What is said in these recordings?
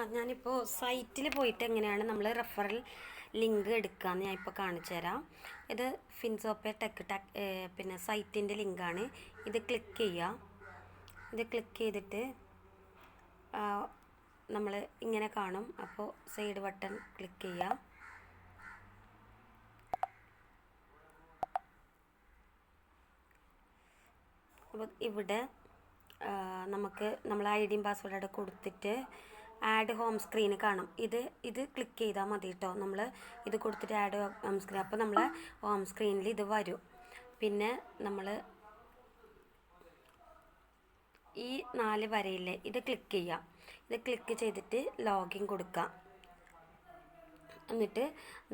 ആ ഞാനിപ്പോൾ സൈറ്റിൽ പോയിട്ട് എങ്ങനെയാണ് നമ്മൾ റെഫറൽ ലിങ്ക് എടുക്കുകയെന്ന് ഞാൻ ഇപ്പോൾ കാണിച്ചു തരാം. ഇത് ഫിൻസോപ്പെ ടെക് ടെക് പിന്നെ സൈറ്റിന്റെ ലിങ്കാണ് ഇത് ക്ലിക്ക് ചെയ്യുക ഇത് ക്ലിക്ക് ചെയ്തിട്ട് നമ്മൾ ഇങ്ങനെ കാണും. അപ്പോൾ സൈഡ് ബട്ടൺ ക്ലിക്ക് ചെയ്യുക അപ്പോൾ ഇവിടെ നമുക്ക് നമ്മൾ ഐ ഡിയും പാസ്വേഡും കൊടുത്തിട്ട് ആഡ് ഹോം സ്ക്രീൻ കാണും. ഇത് ഇത് ക്ലിക്ക് ചെയ്താൽ മതി കേട്ടോ നമ്മൾ ഇത് കൊടുത്തിട്ട് ആഡ് ഹോം സ്ക്രീൻ അപ്പോൾ നമ്മൾ ഹോം സ്ക്രീനിൽ ഇത് വരും. പിന്നെ നമ്മൾ ഈ നാല് വരയില്ലേ ഇത് ക്ലിക്ക് ചെയ്യാം. ഇത് ക്ലിക്ക് ചെയ്തിട്ട് ലോഗിൻ കൊടുക്കാം. എന്നിട്ട്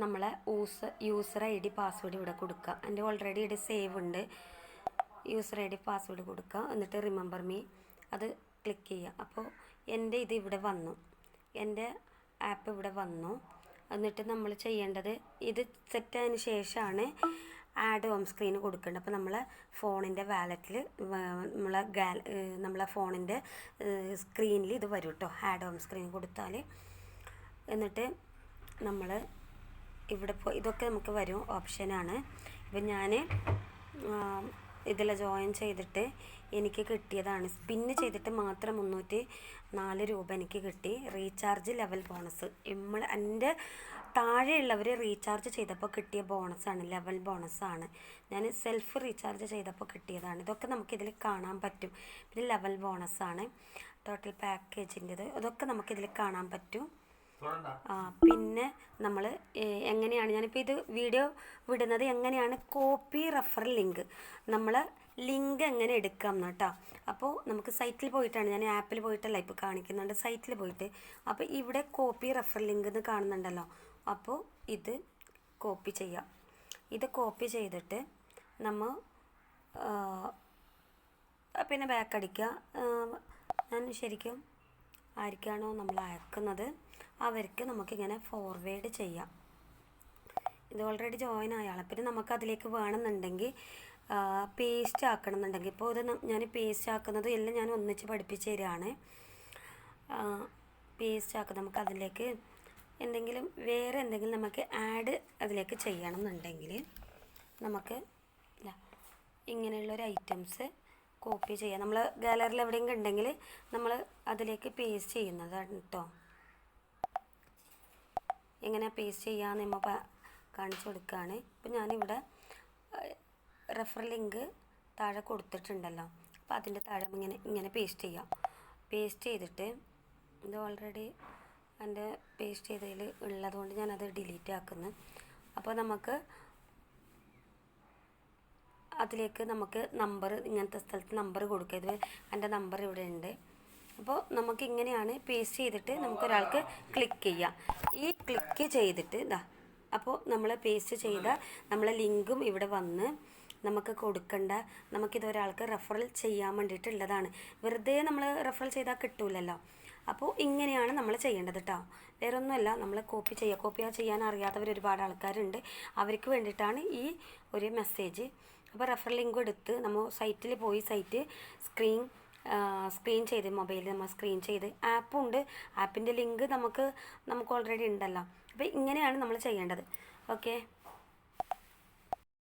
നമ്മളെ user user I D password ഇവിടെ കൊടുക്കുക എന്റെ ഓൾറെഡി ഇവിടെ സേവ് ഉണ്ട്. യൂസർ ഐ ഡി പാസ്വേഡ് കൊടുക്കുക എന്നിട്ട് റിമെമ്പർ മീ അത് ക്ലിക്ക് ചെയ്യുക അപ്പോൾ എന്റെ ഇത് ഇവിടെ വന്നു. എന്റെ ആപ്പ് ഇവിടെ വന്നു. എന്നിട്ട് നമ്മൾ ചെയ്യേണ്ടത് ഇത് സെറ്റ് ആയതിന് ശേഷമാണ് ആഡ് ഹോം സ്ക്രീൻ കൊടുക്കേണ്ടത്. അപ്പോൾ നമ്മളെ ഫോണിന്റെ വാലറ്റിൽ നമ്മളെ ഗാല നമ്മളെ ഫോണിന്റെ സ്ക്രീനിൽ ഇത് വരും കേട്ടോ ആഡ് ഹോം സ്ക്രീൻ കൊടുത്താൽ എന്നിട്ട് നമ്മൾ ഇവിടെ പോ ഇതൊക്കെ നമുക്ക് വരും. ഓപ്ഷനാണ് ഇപ്പം ഞാൻ ഇതിൽ ജോയിൻ ചെയ്തിട്ട് എനിക്ക് കിട്ടിയതാണ്. സ്പിന്ന് ചെയ്തിട്ട് മാത്രം മുന്നൂറ്റി നാല് രൂപ എനിക്ക് കിട്ടി. റീചാർജ് ലെവൽ ബോണസ് നമ്മൾ എന്റെ താഴെയുള്ളവർ റീചാർജ് ചെയ്തപ്പോൾ കിട്ടിയ ബോണസാണ് ലെവൽ ബോണസാണ് ഞാൻ സെൽഫ് റീചാർജ് ചെയ്തപ്പോൾ കിട്ടിയതാണ്. ഇതൊക്കെ നമുക്കിതിൽ കാണാൻ പറ്റും. പിന്നെ ലെവൽ ബോണസാണ് ടോട്ടൽ പാക്കേജിന്റെത് അതൊക്കെ നമുക്കിതിൽ കാണാൻ പറ്റും. ആ, പിന്നെ നമ്മൾ എങ്ങനെയാണ് ഞാനിപ്പോൾ ഇത് വീഡിയോ വിടുന്നത് എങ്ങനെയാണ് കോപ്പി റഫറൽ ലിങ്ക് നമ്മൾ ലിങ്ക് എങ്ങനെ എടുക്കാം എന്ന് കേട്ടോ അപ്പോൾ നമുക്ക് സൈറ്റിൽ പോയിട്ടാണ് ഞാൻ ആപ്പിൽ പോയിട്ടല്ല ഇപ്പോൾ കാണിക്കുന്നുണ്ട് സൈറ്റിൽ പോയിട്ട്. അപ്പോൾ ഇവിടെ കോപ്പി റഫർ ലിങ്ക് എന്ന് കാണുന്നുണ്ടല്ലോ. അപ്പോൾ ഇത് കോപ്പി ചെയ്യാം. ഇത് കോപ്പി ചെയ്തിട്ട് നമ്മൾ പിന്നെ ബാക്ക് അടിക്കുക ഞാൻ ശരിക്കും ആർക്കാണോ നമ്മൾ അയക്കുന്നത്? അവർക്ക് നമുക്കിങ്ങനെ ഫോർവേഡ് ചെയ്യാം. ഇത് ഓൾറെഡി ജോയിൻ ആയാളെ. പിന്നെ നമുക്ക് അതിലേക്ക് വേണമെന്നുണ്ടെങ്കിൽ പേസ്റ്റ് ആക്കണം എന്നുണ്ടെങ്കിൽ ഇപ്പോൾ ഇത് ഞാൻ പേസ്റ്റ് ആക്കുന്നത് എല്ലാം ഞാൻ ഒന്നിച്ച് പഠിപ്പിച്ച് തരികയാണ് പേസ്റ്റ് ആക്കുക നമുക്ക് അതിലേക്ക് എന്തെങ്കിലും വേറെ എന്തെങ്കിലും നമുക്ക് ആഡ് അതിലേക്ക് ചെയ്യണം എന്നുണ്ടെങ്കിൽ നമുക്ക് ഇങ്ങനെയുള്ളൊരു ഐറ്റംസ് കോപ്പി ചെയ്യാം. നമ്മൾ ഗാലറിയിൽ എവിടെയെങ്കിലും ഉണ്ടെങ്കിൽ നമ്മൾ അതിലേക്ക് പേസ്റ്റ് ചെയ്യുന്നതാണ് കേട്ടോ എങ്ങനെ പേസ്റ്റ് ചെയ്യാമെന്ന് നമ്മൾ കാണിച്ചു കൊടുക്കുകയാണ് ഇപ്പം ഞാനിവിടെ റെഫർ ലിങ്ക് താഴെ കൊടുത്തിട്ടുണ്ടല്ലോ. അപ്പോൾ അതിന്റെ താഴെ ഇങ്ങനെ ഇങ്ങനെ പേസ്റ്റ് ചെയ്യാം. പേസ്റ്റ് ചെയ്തിട്ട് ഇത് ഓൾറെഡി എന്റെ പേസ്റ്റ് ചെയ്തതിൽ ഉള്ളതുകൊണ്ട് ഞാനത് ഡിലീറ്റ് ആക്കുന്നു. അപ്പോൾ നമുക്ക് അതിലേക്ക് നമുക്ക് നമ്പർ ഇങ്ങനത്തെ സ്ഥലത്ത് നമ്പർ കൊടുക്കുക ഇത് എന്റെ നമ്പർ ഇവിടെ ഉണ്ട്. അപ്പോൾ നമുക്ക് ഇങ്ങനെയാണ് പേസ്റ്റ് ചെയ്തിട്ട് നമുക്ക് ഒരാൾക്ക് ക്ലിക്ക് ചെയ്യാം. ഈ ക്ലിക്ക് ചെയ്തിട്ട് ഇതാ അപ്പോൾ നമ്മൾ പേസ്റ്റ് ചെയ്ത നമ്മളെ ലിങ്കും ഇവിടെ വന്ന് നമുക്ക് കൊടുക്കേണ്ട നമുക്കിത് ഒരാൾക്ക് റെഫറൽ ചെയ്യാൻ വേണ്ടിയിട്ടുള്ളതാണ്. വെറുതെ നമ്മൾ റെഫറൽ ചെയ്താൽ കിട്ടൂലല്ലോ. അപ്പോൾ ഇങ്ങനെയാണ് നമ്മൾ ചെയ്യേണ്ടത് കേട്ടോ വേറെ ഒന്നുമല്ല നമ്മൾ കോപ്പി ചെയ്യുക കോപ്പി ചെയ്യാൻ അറിയാത്തവർ ഒരുപാട് ആൾക്കാരുണ്ട്. അവർക്ക് വേണ്ടിയിട്ടാണ് ഈ ഒരു മെസ്സേജ് അപ്പോൾ റെഫർ ലിങ്ക് എടുത്ത് നമ്മൾ സൈറ്റിൽ പോയി സൈറ്റ് സ്ക്രീൻ സ്ക്രീൻ ചെയ്ത് മൊബൈലിൽ നമ്മൾ സ്ക്രീൻ ചെയ്ത്. ആപ്പും ഉണ്ട്. ആപ്പിന്റെ ലിങ്ക് നമുക്ക് നമുക്ക് ഓൾറെഡി ഉണ്ടല്ലോ. അപ്പോൾ ഇങ്ങനെയാണ് നമ്മൾ ചെയ്യേണ്ടത്. ഓക്കെ